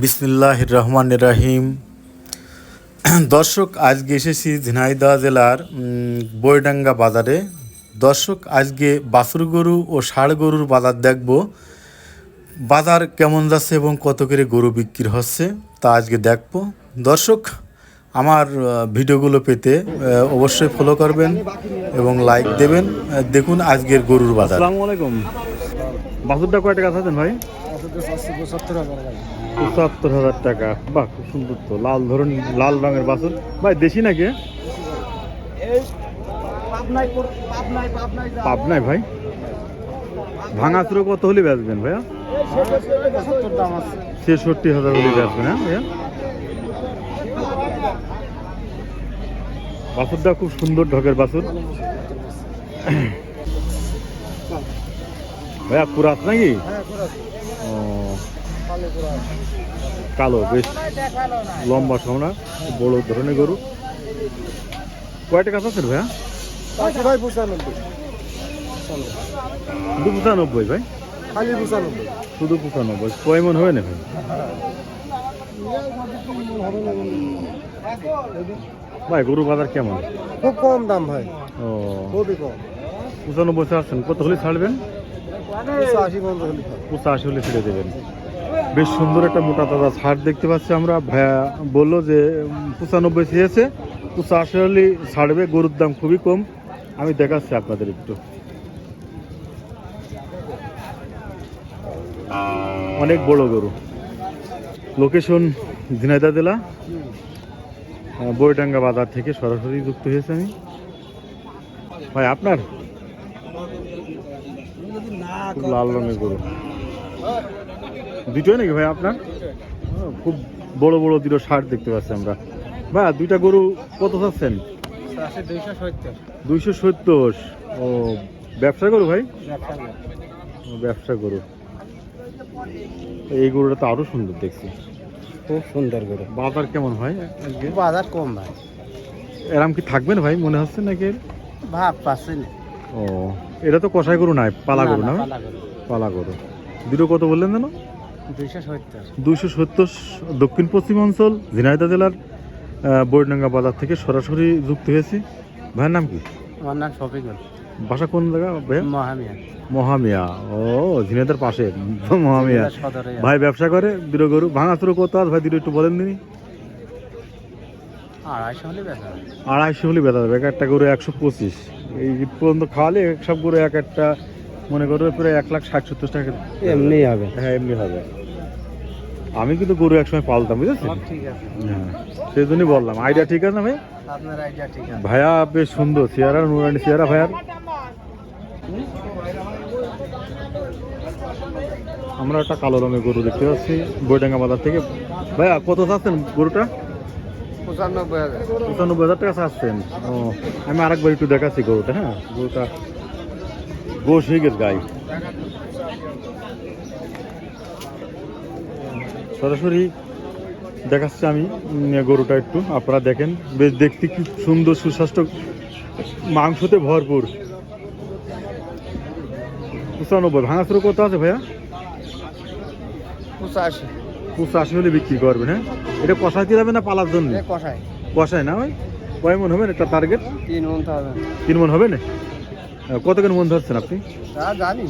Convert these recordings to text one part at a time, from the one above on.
বিসমিল্লাহ রহমান রাহিম দর্শক, আজকে এসেছি ঝিনাইদহ জেলার বইডাঙ্গা বাজারে। দর্শক, আজকে বাছুর গরু ও ষাড় গরুর বাজার দেখব। বাজার কেমন যাচ্ছে এবং কত করে গরু বিক্রি হচ্ছে তা আজকে দেখব। দর্শক, আমার ভিডিওগুলো পেতে অবশ্যই ফলো করবেন এবং লাইক দেবেন। দেখুন আজকের গরুর বাজার। আসসালামু আলাইকুম। বাসুরটা কয় টাকা আছেন ভাই? পঁচাত্তর হাজার টাকা। বাহ খুব সুন্দর তো। লাল ধরুন লাল রঙের বাসুর ভাই দেশি নাকি? পাবনায় ভাই। ভাঙাচুরো কত হলে বেচবেন ভাইয়া? ছেষট্টি হাজার হলে বেচবেন হ্যাঁ ভাইয়া? বাসুরটা খুব সুন্দর ঢকের বাসুর। ভাইয়া কুরাত নাকি? ও কালো বেশ লম্বা সামনা বড় ধরনের গরু। কয় টাকা আছে ভাইয়া? শুধু পঁচানব্বই ভাই। শুধু পঁচানব্বই কয় মন হবে না ভাই? ভাই গরু বাজার কেমন? খুব কম দাম ভাই। ও। খুবই কম। পঁচানব্বই আছেন কত হলে ছাড়বেন? আশি হলে খাবে। পঁচাশি হলে ছেড়ে দেবেন। বেশ সুন্দর একটা মোটা তাজা ছাড় দেখতে পাচ্ছি আমরা। ভাইয়া বলল যে পঁচানব্বই চেয়েছে। পঁচাশি হলে ছাড়বে গরুর দাম খুবই কম। আমি দেখাচ্ছি আপনাদের একটু। অনেক বড় গরু। লোকেশন ঝিনাইদা জেলা। বইডাঙ্গা বাজার থেকে সরাসরি যুক্ত হয়েছে আমি। ভাই আপনার? খুব লাল রঙের গরু। দুটোই নাকি ভাই আপনার? খুব বড় বড় দুটো শার্ট দেখতে পাচ্ছি আমরা। ভাই দুইটা গরু কত চাচ্ছেন? দুইশো সত্তর। ও ব্যবসা করু ভাই? ব্যবসা করু এই গরুটা তো আরও সুন্দর দেখছি। খুব সুন্দর গরু। বাজার কেমন হয় বাজার কম ভাই। এরম কি থাকবেন ভাই মনে হচ্ছে নাকি? ভাব পাচ্ছে না। ও এটা তো কষাই গরু নাই পালা গরু না পালা গরু। দুটো কত বললেন যেন? দুইশো সত্তর। দক্ষিণ পশ্চিম অঞ্চল ঝিনাইদা জেলার বৈডাঙ্গা বাজার থেকে সরাসরি যুক্ত হয়েছি। ভাইয়ের নাম কি? আমার নাম শফিকুল। বাসা কোন জায়গা মহামিয়া। মহামিয়া। ও ঝিনাইদার পাশে মহামিয়া। ভাই ব্যবসা করে দুটো গরু। ভাঙাচুরো কত আছে? ভাই দুটো একটু বলেন দিনি। আড়াইশো হলে বেচা আড়াইশো হলে বেচা যাবে এক একটা গরু একশো পঁচিশ। এই পর্যন্ত খাওয়ালে সব গরু এক একটা মনে করো প্রায় এক লাখ ষাট সত্তর টাকা এমনি হবে। হ্যাঁ এমনি হবে। আমি কিন্তু গরু একসময় পালতাম আছে। হ্যাঁ সেই জন্যই বললাম। আইডিয়া ঠিক আছে না ভাই? আপনার আইডিয়া ঠিক আছে। ভাইয়া বেশ সুন্দর। চেয়ারা নুরানি চেয়ারা ভাইয়ার? আমরা একটা কালো রঙের গরু দেখতে পাচ্ছি বইডাঙ্গা বাজার থেকে। ভাইয়া কত চাচ্ছেন গরুটা? পঁচানব্বই হাজার। পঁচানব্বই হাজার টাকা চাচ্ছেন। ও আমি আরেকবার একটু দেখাচ্ছি গরুটা হ্যাঁ? গরুটা গোস হয়ে গেছে গাই সরাসরি দেখাচ্ছি আমি গরুটা একটু আপনারা দেখেন। বেশ দেখতে কি সুন্দর সুস্বাস্থ্য মাংসতে ভরপুর। পঁচানব্বই ভাঙাচুরো কত আছে ভাইয়া? পঁচাশি। পঁচাশি হলে বিক্রি করবেন হ্যাঁ? এটা কষাইতে যাবে না পালার জন্য? এ কষাই কষায় না ভাই কয় মন হবে একটা টার্গেট তিন মন হবে। তিন মন হবে না? কত কেন মন ধরছেন আপনি? জানি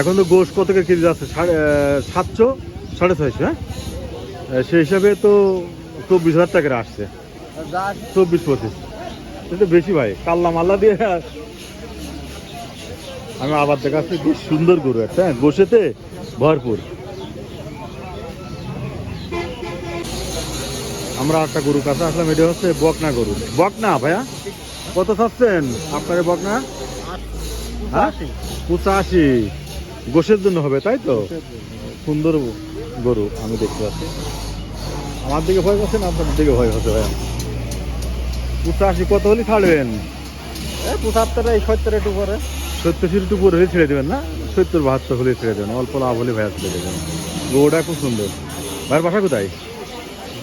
এখন তো গোশ কত করে কেজি যাচ্ছে? সাড়ে সাতশো সাড়ে ছয়শো হ্যাঁ? সেই হিসাবে তো চব্বিশ হাজার টাকা আসছে। চব্বিশ পঁচিশ। এটা বেশি ভাই কাল্লা মাল্লা দিয়ে। আমি আবার দেখাচ্ছি বেশ সুন্দর গরু একটা হ্যাঁ? গোশেতে ভরপুর। আমরা একটা গরু কাছে আসলাম এটা হচ্ছে বকনা গরু। বকনা ভাইয়া কত চাচ্ছেন? আপনার বকনা? হ্যাঁ? পঁচাশি। গোশের জন্য হবে তাই তো? সুন্দর গরু আমি দেখতে পাচ্ছি। আমার দিকে ভয় করছে না আপনার দিকে ভয় হচ্ছে ভাইয়া? পঁচাশি কত হলে ছাড়বেন? পঁচাত্তর এই সত্তর একটু পরে সত্তর সিট উপর হলে ছেড়ে দেবেন না? সত্তর বাহাত্তর হলে ছেড়ে দেবেন অল্প লাভ হলে ভাইয়া ছেড়ে দেবেন। গরুটা খুব সুন্দর। ভাইয়ের বাসা কোথায়?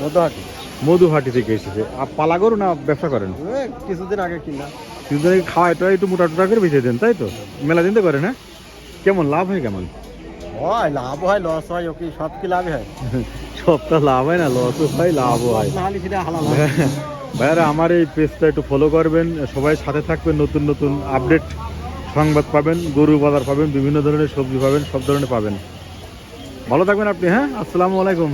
মধ্যহাটি মধুহাটি থেকে এসেছে। আর পালা গরু না ব্যবসা করেন। কিছুদিন আগে কিনা। কিন্তু খাওয়া এটা একটু মোটা টোটা করে বেঁচে দেন তাই তো? মেলা দিন তো করেন হ্যাঁ? কেমন লাভ হয় কেমন? হয় লাভ হয় লস হয় ওকে সব কি লাভ হয়? সবটা লাভ হয় না লসও হয় লাভও হয়। ভাইয়ারা আমার এই পেজটা একটু ফলো করবেন সবাই সাথে থাকবেন নতুন নতুন আপডেট সংবাদ পাবেন গরু বাজার পাবেন বিভিন্ন ধরনের সবজি পাবেন সব ধরনের পাবেন। ভালো থাকবেন আপনি হ্যাঁ? আসসালামু আলাইকুম।